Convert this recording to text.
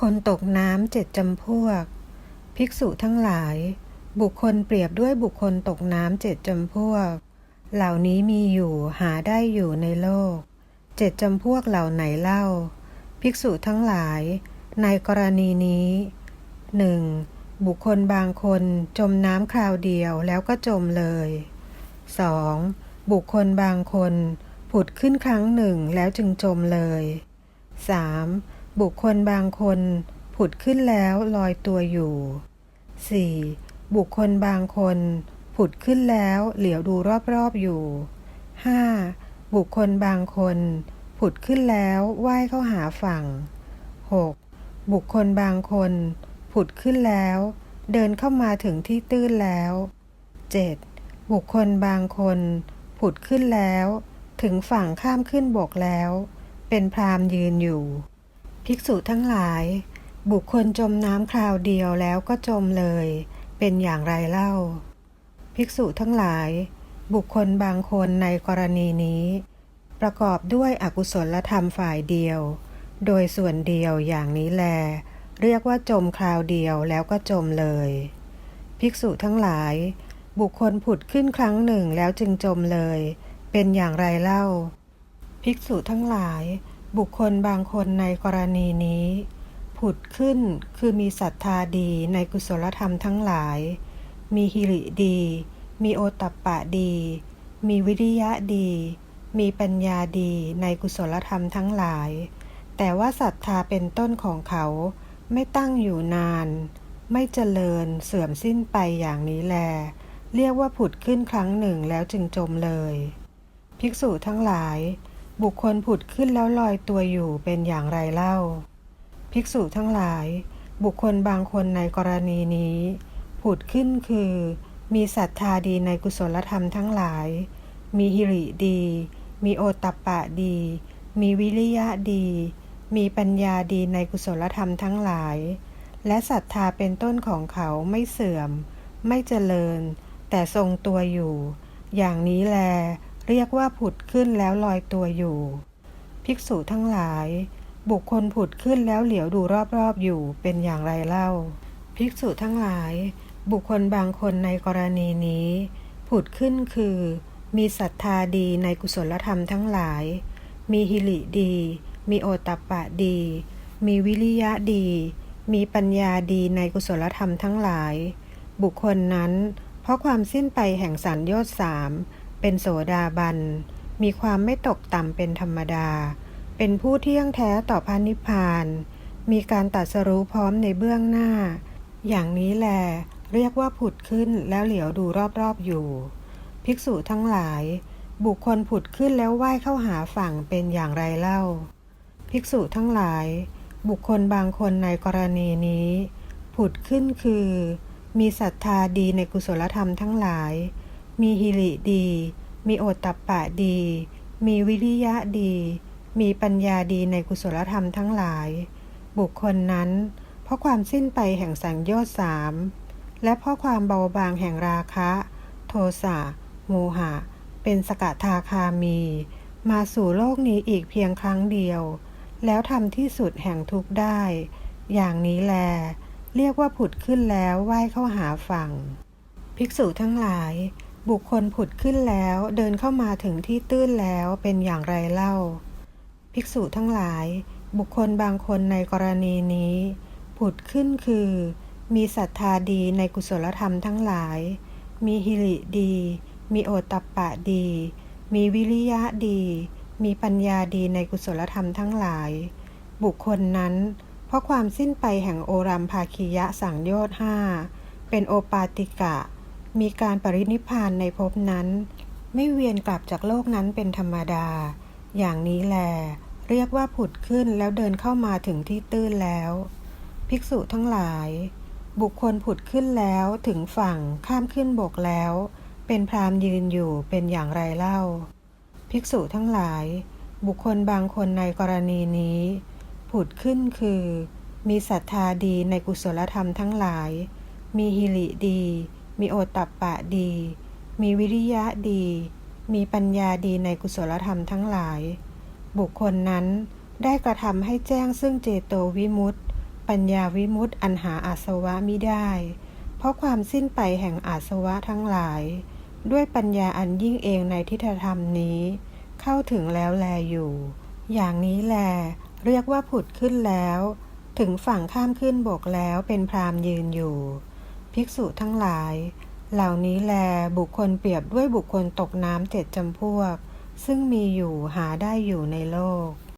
คลตกน้ำเจ็ดจำพวก ภิกษุทั้งหลาย บุคคลเปรียบด้วยบุคคลตกน้ำเจ็ดจำพวก เหล่านี้มีอยู่หาได้อยู่ในโลก เจ็ดจำพวกเหล่าไหนเล่า ภิกษุทั้งหลาย ในกรณีนี้หนึ่งบุคคลบางคนจมน้ำคราวเดียวแล้วก็จมเลย 2. บุคคลบางคนผุดขึ้นครั้งหนึ่งแล้วจึงจมเลย 3. บุคคลบางคนผุดขึ้นแล้วลอยตัวอยู่ 4. บุคคลบางคนผุดขึ้นแล้วเหลียวดูรอบๆอยู่ 5. บุคคลบางคนผุดขึ้นแล้วว่ายเข้าหาฝั่ง 6. บุคคลบางคนผุดขึ้นแล้ว เดินเข้ามาถึงที่ตื้นแล้ว 7. บุคคลบางคนผุดขึ้นแล้ว ถึงฝั่งข้ามขึ้นบกแล้ว เป็นพรามยืนอยู่ ภิกษุทั้งหลาย บุคคลจมน้ำคราวเดียวแล้วก็จมเลย เป็นอย่างไรเล่า ภิกษุทั้งหลาย บุคคลบางคนในกรณีนี้ ประกอบด้วยอกุศลธรรมฝ่ายเดียว โดยส่วนเดียวอย่างนี้แล เรียกว่าจมคราวเดียวแล้วก็จมเลย ภิกษุทั้งหลาย บุคคลผุดขึ้นครั้งหนึ่งแล้วจึงจมเลย เป็นอย่างไรเล่า ภิกษุทั้งหลาย บุคคลบางคนในกรณีนี้ ผุดขึ้นคือมีศรัทธาดีในกุศลธรรมทั้งหลาย มีหิริดี มีโอตตัปปะดี มีวิริยะดี มีปัญญาดีในกุศลธรรมทั้งหลาย แต่ว่าศรัทธาเป็นต้นของเขาไม่ตั้งอยู่นาน ไม่เจริญเสื่อมสิ้นไปอย่างนี้แล เรียกว่าผุดขึ้นครั้งหนึ่งแล้วจึงจมเลย ภิกษุทั้งหลาย บุคคลผุดขึ้นแล้วลอยตัวอยู่เป็นอย่างไรเล่า ภิกษุทั้งหลาย บุคคลบางคนในกรณีนี้ ผุดขึ้นคือ มีศรัทธาดีในกุศลธรรมทั้งหลาย มีหิริดี มีโอตตัปปะดี มีวิริยะดี มีปัญญาดีในกุศลธรรมทั้งหลาย และศรัทธาเป็นต้นของเขาไม่เสื่อม ไม่เจริญ แต่ทรงตัวอยู่ อย่างนี้แล เรียกว่าผุดขึ้นแล้วลอยตัวอยู่ ภิกษุทั้งหลาย บุคคลผุดขึ้นแล้วเหลียวดูรอบๆอยู่เป็นอย่างไรเล่า ภิกษุทั้งหลาย บุคคลบางคนในกรณีนี้ ผุดขึ้นคือ มีศรัทธาดีในกุศลธรรมทั้งหลาย มีหิริดี มีโอตัปปะดี มีวิริยะดี มีปัญญาดีในกุศลธรรมทั้งหลาย บุคคลนั้น เพราะความสิ้นไปแห่งสัญญาสาม เป็นโสดาบัน มีความไม่ตกต่ำเป็นธรรมดา เป็นผู้เที่ยงแท้ต่อพระนิพพาน มีการตัดสรู้พร้อมในเบื้องหน้า อย่างนี้แล เรียกว่าผุดขึ้นแล้วเหลียวดูรอบๆอยู่ ภิกษุทั้งหลาย บุคคลผุดขึ้นแล้วว่ายเข้าหาฝั่งเป็นอย่างไรเล่า ภิกษุทั้งหลาย บุคคลบางคนในกรณีนี้ ผุดขึ้นคือ มีศรัทธาดีในกุศลธรรมทั้งหลาย มีหิริดี มีโอตตัปปะดี มีวิริยะดี มีปัญญาดีในกุศลธรรมทั้งหลาย บุคคลนั้น เพราะความสิ้นไปแห่งสังโยชน์สามและเพราะความเบาบางแห่งราคะ โทสะโมหะ เป็นสกทาคามี มาสู่โลกนี้อีกเพียงครั้งเดียว แล้วทำที่สุดแห่งทุกข์ได้ อย่างนี้แล เรียกว่าผุดขึ้นแล้วว่ายเข้าหาฝั่ง ภิกษุทั้งหลาย บุคคลผุดขึ้นแล้วเดินเข้ามาถึงที่ตื้นแล้วเป็นอย่างไรเล่า ภิกษุทั้งหลาย บุคคลบางคนในกรณีนี้ ผุดขึ้นคือ มีศรัทธาดีในกุศลธรรมทั้งหลาย มีหิริดี มีโอตตัปปะดี มีวิริยะดี มีปัญญาดีในกุศลธรรมทั้งหลาย บุคคลนั้น เพราะความสิ้นไปแห่งโอรัมภาคียะสังโยชน์ห้าเป็นโอปาติกะ มีการปรินิพพานในภพนั้น ไม่เวียนกลับจากโลกนั้นเป็นธรรมดา อย่างนี้แล เรียกว่าผุดขึ้นแล้วเดินเข้ามาถึงที่ตื้นแล้ว ภิกษุทั้งหลาย บุคคลผุดขึ้นแล้วถึงฝั่งข้ามขึ้นบกแล้ว เป็นพรามยืนอยู่เป็นอย่างไรเล่า ภิกษุทั้งหลาย บุคคลบางคนในกรณีนี้ ผุดขึ้นคือ มีศรัทธาดีในกุศลธรรมทั้งหลาย มีหิริดี มีโอตตัปปะดี มีวิริยะดี มีปัญญาดีในกุศลธรรมทั้งหลาย บุคคลนั้นได้กระทำให้แจ้งซึ่งเจโตวิมุตติปปัญญาวิมุตติอันหาอาสวะมิได้ เพราะความสิ้นไปแห่งอาสวะทั้งหลาย ด้วยปัญญาอันยิ่งเองในทิฏฐธรรมนี้ เข้าถึงแล้วแลอยู่ อย่างนี้แล เรียกว่าผุดขึ้นแล้ว ถึงฝั่งข้ามขึ้นบกแล้วเป็นพรามยืนอยู่ ภิกษุทั้งหลาย เหล่านี้แลบุคคลเปรียบด้วยบุคคลตกน้ำเจ็ดจำพวก ซึ่งมีอยู่หาได้อยู่ในโลก